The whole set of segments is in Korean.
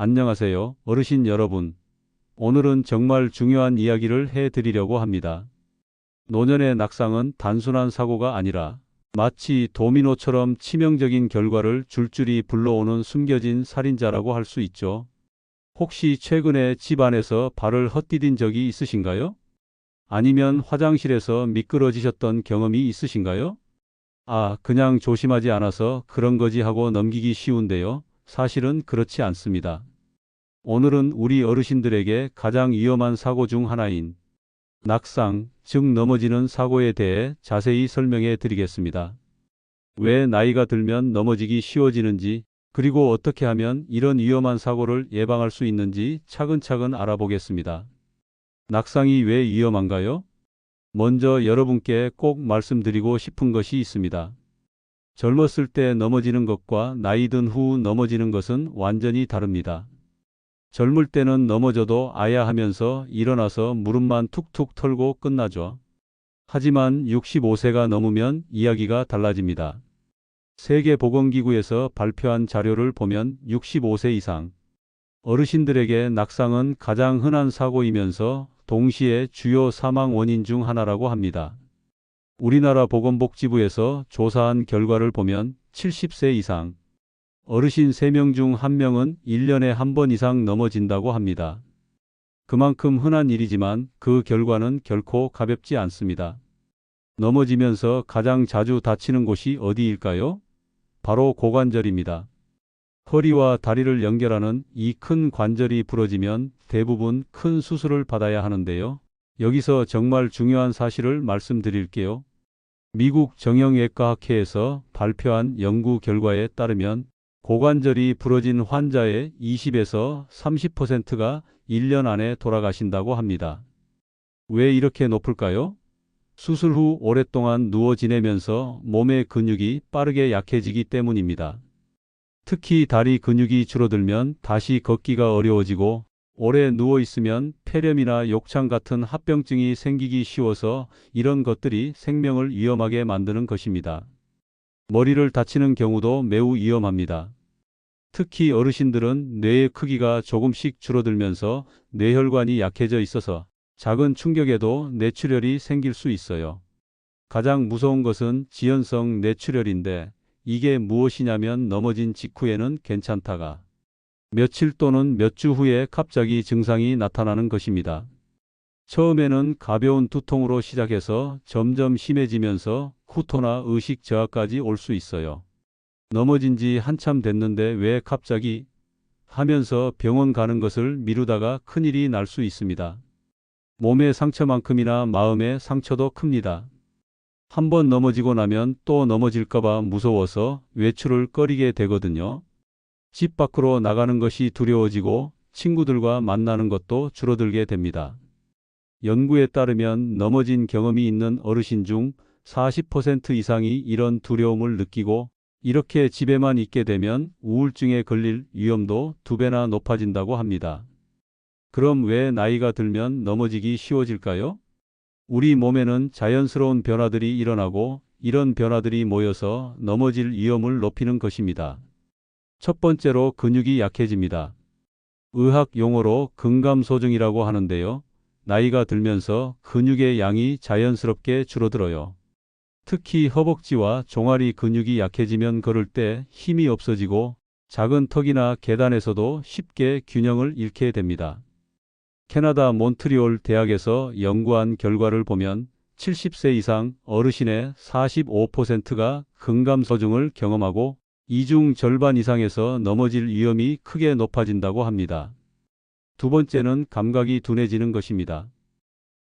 안녕하세요, 어르신 여러분. 오늘은 정말 중요한 이야기를 해 드리려고 합니다. 노년의 낙상은 단순한 사고가 아니라 마치 도미노처럼 치명적인 결과를 줄줄이 불러오는 숨겨진 살인자라고 할 수 있죠. 혹시 최근에 집안에서 발을 헛디딘 적이 있으신가요? 아니면 화장실에서 미끄러지셨던 경험이 있으신가요? 아, 그냥 조심하지 않아서 그런 거지 하고 넘기기 쉬운데요. 사실은 그렇지 않습니다. 오늘은 우리 어르신들에게 가장 위험한 사고 중 하나인 낙상, 즉 넘어지는 사고에 대해 자세히 설명해 드리겠습니다. 왜 나이가 들면 넘어지기 쉬워지는지, 그리고 어떻게 하면 이런 위험한 사고를 예방할 수 있는지 차근차근 알아보겠습니다. 낙상이 왜 위험한가요? 먼저 여러분께 꼭 말씀드리고 싶은 것이 있습니다. 젊었을 때 넘어지는 것과 나이 든 후 넘어지는 것은 완전히 다릅니다. 젊을 때는 넘어져도 아야 하면서 일어나서 무릎만 툭툭 털고 끝나죠. 하지만 65세가 넘으면 이야기가 달라집니다. 세계보건기구에서 발표한 자료를 보면 65세 이상 어르신들에게 낙상은 가장 흔한 사고이면서 동시에 주요 사망 원인 중 하나라고 합니다. 우리나라 보건복지부에서 조사한 결과를 보면 70세 이상 어르신 3명 중 1명은 1년에 한 번 이상 넘어진다고 합니다. 그만큼 흔한 일이지만 그 결과는 결코 가볍지 않습니다. 넘어지면서 가장 자주 다치는 곳이 어디일까요? 바로 고관절입니다. 허리와 다리를 연결하는 이 큰 관절이 부러지면 대부분 큰 수술을 받아야 하는데요. 여기서 정말 중요한 사실을 말씀드릴게요. 미국 정형외과학회에서 발표한 연구 결과에 따르면 고관절이 부러진 환자의 20에서 30%가 1년 안에 돌아가신다고 합니다. 왜 이렇게 높을까요? 수술 후 오랫동안 누워 지내면서 몸의 근육이 빠르게 약해지기 때문입니다. 특히 다리 근육이 줄어들면 다시 걷기가 어려워지고 오래 누워 있으면 폐렴이나 욕창 같은 합병증이 생기기 쉬워서 이런 것들이 생명을 위험하게 만드는 것입니다. 머리를 다치는 경우도 매우 위험합니다. 특히 어르신들은 뇌의 크기가 조금씩 줄어들면서 뇌혈관이 약해져 있어서 작은 충격에도 뇌출혈이 생길 수 있어요. 가장 무서운 것은 지연성 뇌출혈인데 이게 무엇이냐면 넘어진 직후에는 괜찮다가 며칠 또는 몇 주 후에 갑자기 증상이 나타나는 것입니다. 처음에는 가벼운 두통으로 시작해서 점점 심해지면서 후토나 의식 저하까지 올 수 있어요. 넘어진 지 한참 됐는데 왜 갑자기 하면서 병원 가는 것을 미루다가 큰일이 날 수 있습니다. 몸의 상처만큼이나 마음의 상처도 큽니다. 한 번 넘어지고 나면 또 넘어질까봐 무서워서 외출을 꺼리게 되거든요. 집 밖으로 나가는 것이 두려워지고 친구들과 만나는 것도 줄어들게 됩니다. 연구에 따르면 넘어진 경험이 있는 어르신 중 40% 이상이 이런 두려움을 느끼고 이렇게 집에만 있게 되면 우울증에 걸릴 위험도 두 배나 높아진다고 합니다. 그럼 왜 나이가 들면 넘어지기 쉬워질까요? 우리 몸에는 자연스러운 변화들이 일어나고 이런 변화들이 모여서 넘어질 위험을 높이는 것입니다. 첫 번째로 근육이 약해집니다. 의학 용어로 근감소증이라고 하는데요. 나이가 들면서 근육의 양이 자연스럽게 줄어들어요. 특히 허벅지와 종아리 근육이 약해지면 걸을 때 힘이 없어지고 작은 턱이나 계단에서도 쉽게 균형을 잃게 됩니다. 캐나다 몬트리올 대학에서 연구한 결과를 보면 70세 이상 어르신의 45%가 근감소증을 경험하고 이중 절반 이상에서 넘어질 위험이 크게 높아진다고 합니다. 두 번째는 감각이 둔해지는 것입니다.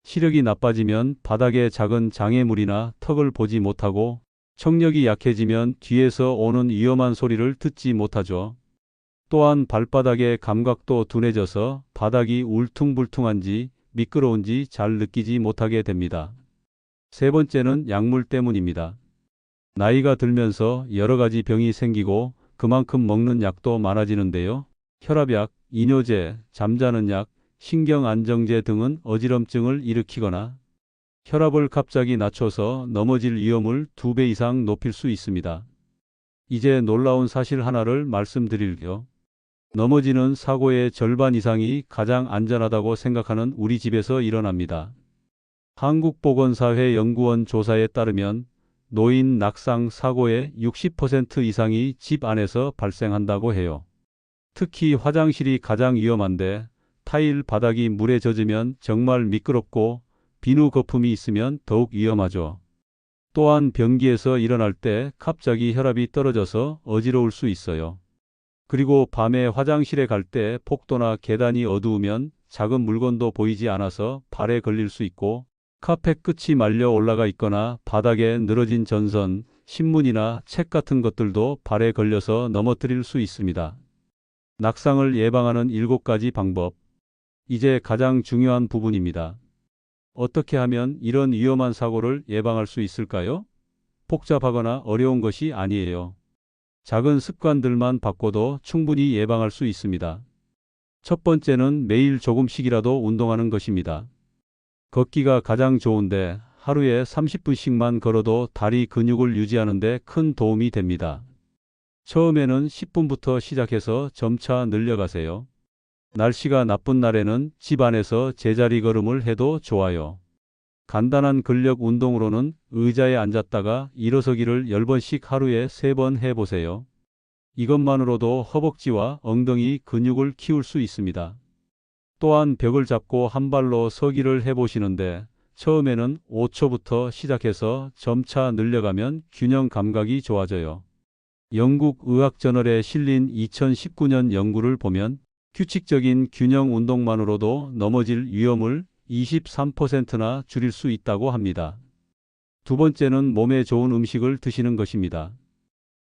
시력이 나빠지면 바닥에 작은 장애물이나 턱을 보지 못하고 청력이 약해지면 뒤에서 오는 위험한 소리를 듣지 못하죠. 또한 발바닥의 감각도 둔해져서 바닥이 울퉁불퉁한지 미끄러운지 잘 느끼지 못하게 됩니다. 세 번째는 약물 때문입니다. 나이가 들면서 여러 가지 병이 생기고 그만큼 먹는 약도 많아지는데요. 혈압약, 이뇨제, 잠자는 약, 신경안정제 등은 어지럼증을 일으키거나 혈압을 갑자기 낮춰서 넘어질 위험을 두배 이상 높일 수 있습니다. 이제 놀라운 사실 하나를 말씀드릴게요. 넘어지는 사고의 절반 이상이 가장 안전하다고 생각하는 우리 집에서 일어납니다. 한국보건사회 연구원 조사에 따르면 노인 낙상 사고의 60% 이상이 집 안에서 발생한다고 해요. 특히 화장실이 가장 위험한데 타일 바닥이 물에 젖으면 정말 미끄럽고 비누 거품이 있으면 더욱 위험하죠. 또한 변기에서 일어날 때 갑자기 혈압이 떨어져서 어지러울 수 있어요. 그리고 밤에 화장실에 갈 때 폭도나 계단이 어두우면 작은 물건도 보이지 않아서 발에 걸릴 수 있고 카펫 끝이 말려 올라가 있거나 바닥에 늘어진 전선, 신문이나 책 같은 것들도 발에 걸려서 넘어뜨릴 수 있습니다. 낙상을 예방하는 7가지 방법. 이제 가장 중요한 부분입니다. 어떻게 하면 이런 위험한 사고를 예방할 수 있을까요? 복잡하거나 어려운 것이 아니에요. 작은 습관들만 바꿔도 충분히 예방할 수 있습니다. 첫 번째는 매일 조금씩이라도 운동하는 것입니다. 걷기가 가장 좋은데 하루에 30분씩만 걸어도 다리 근육을 유지하는 데 큰 도움이 됩니다. 처음에는 10분부터 시작해서 점차 늘려가세요. 날씨가 나쁜 날에는 집 안에서 제자리 걸음을 해도 좋아요. 간단한 근력 운동으로는 의자에 앉았다가 일어서기를 10번씩 하루에 3번 해보세요. 이것만으로도 허벅지와 엉덩이 근육을 키울 수 있습니다. 또한 벽을 잡고 한 발로 서기를 해보시는데 처음에는 5초부터 시작해서 점차 늘려가면 균형 감각이 좋아져요. 영국 의학저널에 실린 2019년 연구를 보면 규칙적인 균형 운동만으로도 넘어질 위험을 23%나 줄일 수 있다고 합니다. 두 번째는 몸에 좋은 음식을 드시는 것입니다.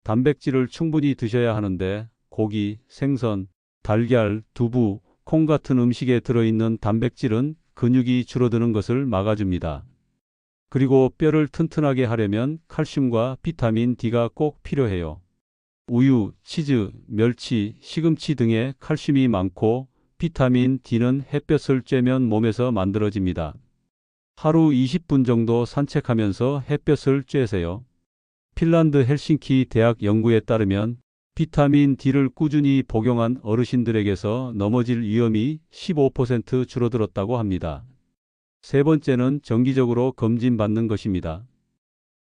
단백질을 충분히 드셔야 하는데 고기, 생선, 달걀, 두부, 콩 같은 음식에 들어있는 단백질은 근육이 줄어드는 것을 막아줍니다. 그리고 뼈를 튼튼하게 하려면 칼슘과 비타민 D가 꼭 필요해요. 우유, 치즈, 멸치, 시금치 등에 칼슘이 많고 비타민 D는 햇볕을 쬐면 몸에서 만들어집니다. 하루 20분 정도 산책하면서 햇볕을 쬐세요. 핀란드 헬싱키 대학 연구에 따르면 비타민 D를 꾸준히 복용한 어르신들에게서 넘어질 위험이 15% 줄어들었다고 합니다. 세 번째는 정기적으로 검진받는 것입니다.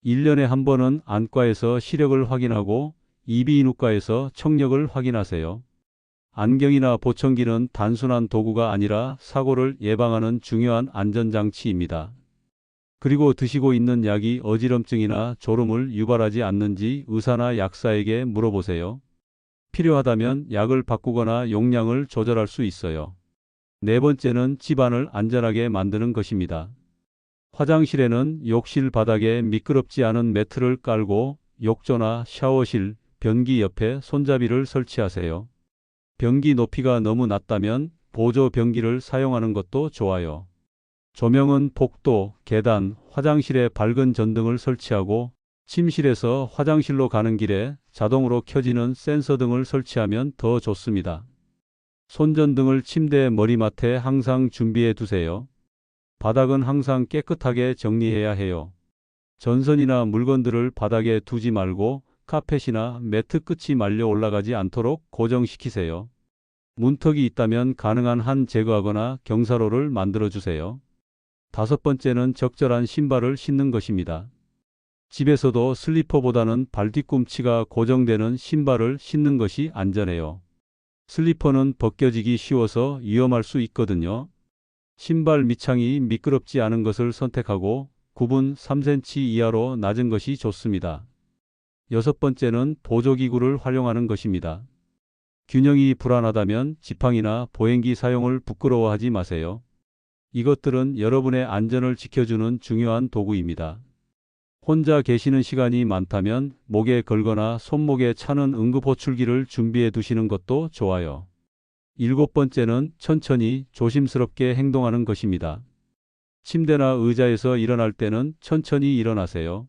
1년에 한 번은 안과에서 시력을 확인하고 이비인후과에서 청력을 확인하세요. 안경이나 보청기는 단순한 도구가 아니라 사고를 예방하는 중요한 안전장치입니다. 그리고 드시고 있는 약이 어지럼증이나 졸음을 유발하지 않는지 의사나 약사에게 물어보세요. 필요하다면 약을 바꾸거나 용량을 조절할 수 있어요. 네 번째는 집안을 안전하게 만드는 것입니다. 화장실에는 욕실 바닥에 미끄럽지 않은 매트를 깔고 욕조나 샤워실, 변기 옆에 손잡이를 설치하세요. 변기 높이가 너무 낮다면 보조 변기를 사용하는 것도 좋아요. 조명은 복도, 계단, 화장실에 밝은 전등을 설치하고 침실에서 화장실로 가는 길에 자동으로 켜지는 센서 등을 설치하면 더 좋습니다. 손전등을 침대 머리맡에 항상 준비해 두세요. 바닥은 항상 깨끗하게 정리해야 해요. 전선이나 물건들을 바닥에 두지 말고 카펫이나 매트 끝이 말려 올라가지 않도록 고정시키세요. 문턱이 있다면 가능한 한 제거하거나 경사로를 만들어 주세요. 다섯 번째는 적절한 신발을 신는 것입니다. 집에서도 슬리퍼보다는 발 뒤꿈치가 고정되는 신발을 신는 것이 안전해요. 슬리퍼는 벗겨지기 쉬워서 위험할 수 있거든요. 신발 밑창이 미끄럽지 않은 것을 선택하고 9분 3cm 이하로 낮은 것이 좋습니다. 여섯 번째는 보조기구를 활용하는 것입니다. 균형이 불안하다면 지팡이나 보행기 사용을 부끄러워하지 마세요. 이것들은 여러분의 안전을 지켜주는 중요한 도구입니다. 혼자 계시는 시간이 많다면 목에 걸거나 손목에 차는 응급호출기를 준비해 두시는 것도 좋아요. 일곱 번째는 천천히 조심스럽게 행동하는 것입니다. 침대나 의자에서 일어날 때는 천천히 일어나세요.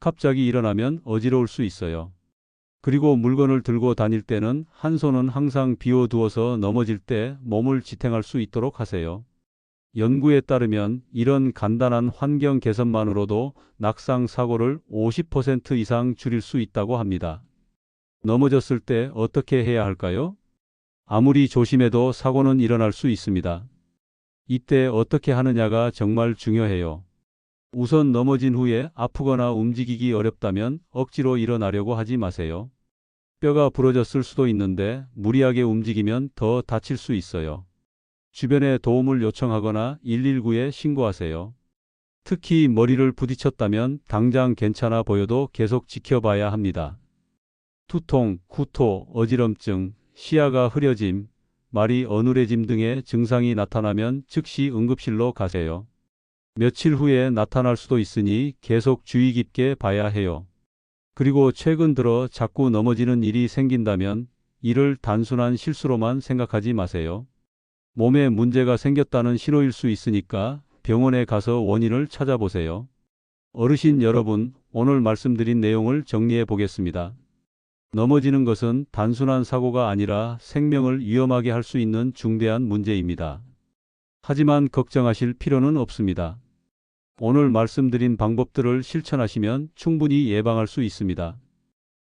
갑자기 일어나면 어지러울 수 있어요. 그리고 물건을 들고 다닐 때는 한 손은 항상 비워두어서 넘어질 때 몸을 지탱할 수 있도록 하세요. 연구에 따르면 이런 간단한 환경 개선만으로도 낙상 사고를 50% 이상 줄일 수 있다고 합니다. 넘어졌을 때 어떻게 해야 할까요? 아무리 조심해도 사고는 일어날 수 있습니다. 이때 어떻게 하느냐가 정말 중요해요. 우선 넘어진 후에 아프거나 움직이기 어렵다면 억지로 일어나려고 하지 마세요. 뼈가 부러졌을 수도 있는데 무리하게 움직이면 더 다칠 수 있어요. 주변에 도움을 요청하거나 119에 신고하세요. 특히 머리를 부딪혔다면 당장 괜찮아 보여도 계속 지켜봐야 합니다. 두통, 구토, 어지럼증, 시야가 흐려짐, 말이 어눌해짐 등의 증상이 나타나면 즉시 응급실로 가세요. 며칠 후에 나타날 수도 있으니 계속 주의 깊게 봐야 해요. 그리고 최근 들어 자꾸 넘어지는 일이 생긴다면 이를 단순한 실수로만 생각하지 마세요. 몸에 문제가 생겼다는 신호일 수 있으니까 병원에 가서 원인을 찾아보세요. 어르신 여러분, 오늘 말씀드린 내용을 정리해 보겠습니다. 넘어지는 것은 단순한 사고가 아니라 생명을 위험하게 할 수 있는 중대한 문제입니다. 하지만 걱정하실 필요는 없습니다. 오늘 말씀드린 방법들을 실천하시면 충분히 예방할 수 있습니다.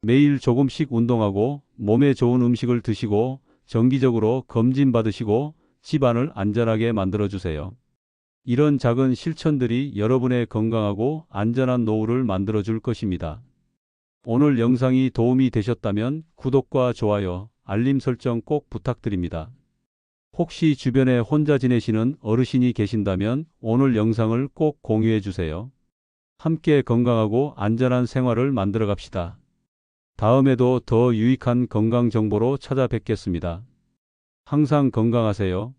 매일 조금씩 운동하고 몸에 좋은 음식을 드시고 정기적으로 검진 받으시고 집안을 안전하게 만들어 주세요. 이런 작은 실천들이 여러분의 건강하고 안전한 노후를 만들어 줄 것입니다. 오늘 영상이 도움이 되셨다면 구독과 좋아요, 알림 설정 꼭 부탁드립니다. 혹시 주변에 혼자 지내시는 어르신이 계신다면 오늘 영상을 꼭 공유해 주세요. 함께 건강하고 안전한 생활을 만들어 갑시다. 다음에도 더 유익한 건강 정보로 찾아뵙겠습니다. 항상 건강하세요.